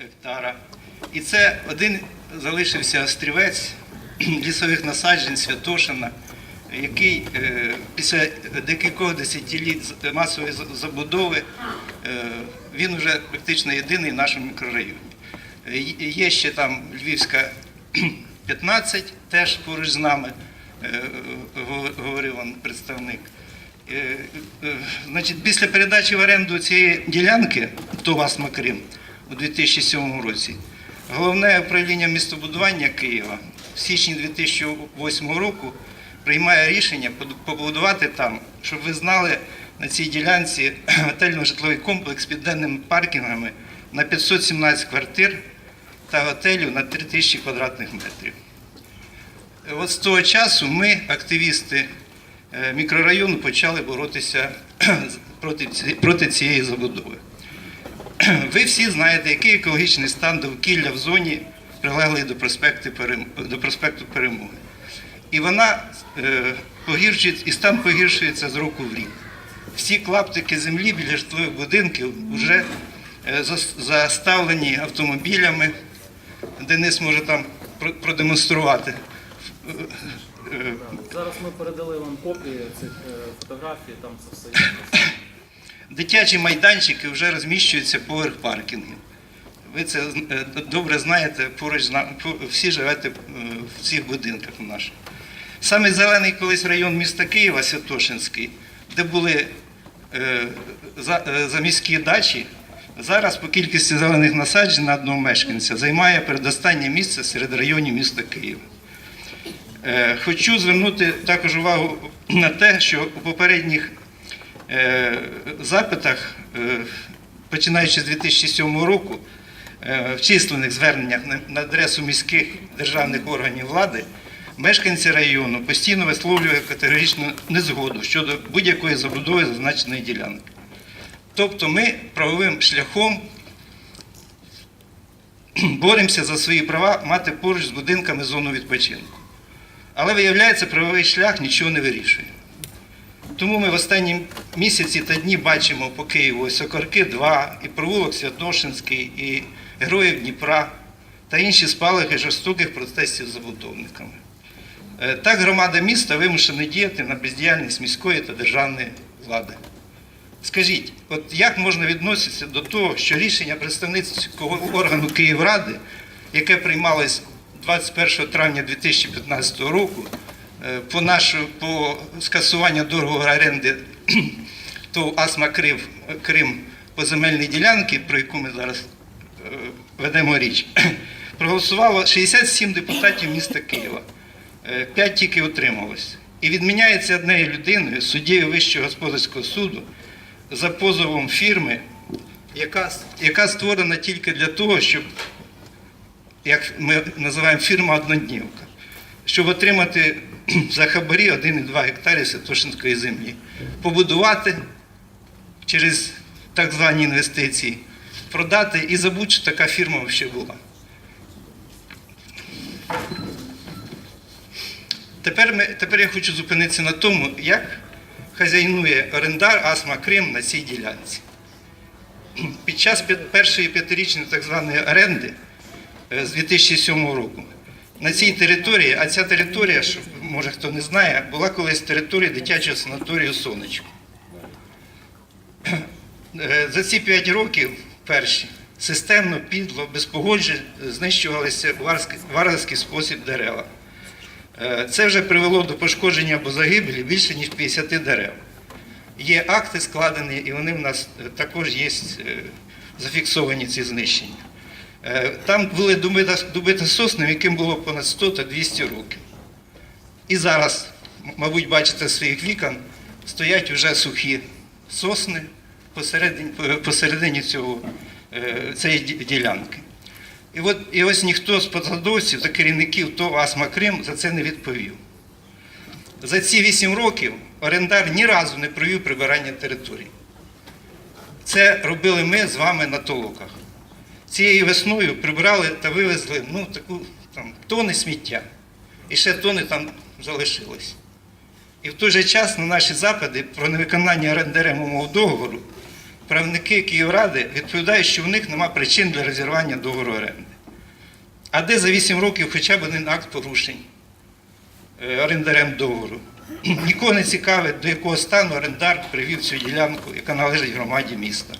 гектара. І це один залишився острівець лісових насаджень Святошина, який е, після декількох десятиліть масової забудови е, він вже практично єдиний в нашому мікрорайоні. Е, Є ще там Львівська 15, теж поруч з нами, говорив він представник. Значить, після передачі в оренду цієї ділянки ТОВАС Макрим у 2007 році головне управління містобудування Києва в січні 2008 року приймає рішення побудувати там, щоб ви знали, на цій ділянці готельно-житловий комплекс під денними паркінгами на 517 квартир та готелю на 3000 квадратних метрів. От з того часу ми, активісти е, мікрорайону, почали боротися проти цієї забудови. Ви всі знаєте, який екологічний стан довкілля в зоні, прилеглий до проспекту, до проспекту Перемоги. І вона е, погіршується, і стан погіршується з року в рік. Всі клаптики землі біля житлових будинків вже е, заставлені автомобілями. Денис може там продемонструвати. Зараз ми передали вам копії цих е, фотографій, там це все є. Дитячі майданчики вже розміщуються поверх паркінгів. Ви це е, добре знаєте, поруч всі живете е, в цих будинках наших. Саме зелений колись район міста Києва, Святошинський, де були е, за- заміські дачі, зараз по кількості зелених насаджень на одного мешканця займає передостаннє місце серед районів міста Києва. Хочу звернути також увагу на те, що у попередніх запитах, е, починаючи з 2007 року, е, в численних зверненнях на- адресу міських державних органів влади, мешканці району постійно висловлюють категоричну незгоду щодо будь-якої забудови зазначеної ділянки. Тобто ми правовим шляхом боремося за свої права мати поруч з будинками зону відпочинку. Але виявляється, правовий шлях нічого не вирішує. Тому ми в останні місяці та дні бачимо по Києву ось Окорки 2, і провулок Святошинський, і Героїв Дніпра та інші спалахи жорстоких протестів з забудовниками. Е, Так громада міста вимушена діяти на бездіяльність міської та державної влади. Скажіть, от як можна відноситися до того, що рішення представницького органу Київради, яке приймалось 21 травня 2015 року, по нашу по скасуванню договору оренди то Асма Крим, Крим по земельній ділянці, про яку ми зараз е, ведемо річ, проголосувало 67 депутатів міста Києва. Е, П'ять тільки утрималось. І відміняється однією людиною, суддєю Вищого господарського суду, за позовом фірми, яка, яка створена тільки для того, щоб, як ми називаємо фірма одноднівка, щоб отримати за хабарі 1,2 гектарів Святошинської землі, побудувати через так звані інвестиції, продати і забути, що така фірма взагалі була. Тепер, ми, тепер я хочу зупинитися на тому, як хазяйнує орендар Асма Крим на цій ділянці. Під час першої п'ятирічної так званої оренди е, з 2007 року на цій території, а ця територія, що, може хто не знає, була колись територія дитячого санаторію Сонечко. Е, За ці 5 років перші системно, підло, без погоджень знищувалися в варварський спосіб дерева. Е, Це вже привело до пошкодження або загибелі більше ніж 50 дерев. Є акти складені, і вони в нас е, також є е, зафіксовані ці знищення. Е, Там були дубита сосни, яким було понад 100 та 200 років. І зараз, мабуть, бачите своїх вікон, стоять вже сухі сосни посередині, посередині цього, е, цієї ділянки. І, от, і ось ніхто з посадовців та керівників ТОВ Асма Крим за це не відповів. За ці вісім років орендар ні разу не провів прибирання території. Це робили ми з вами на толоках. Цією весною прибрали та вивезли ну, таку там, тони сміття. І ще тони там залишилось. І в той же час на наші запити про невиконання орендарем договору правники Київради відповідають, що в них нема причин для розірвання договору оренди. А де за 8 років хоча б один акт порушень е, орендарем договору? Нікого не цікавить, до якого стану орендар привів цю ділянку, яка належить громаді міста.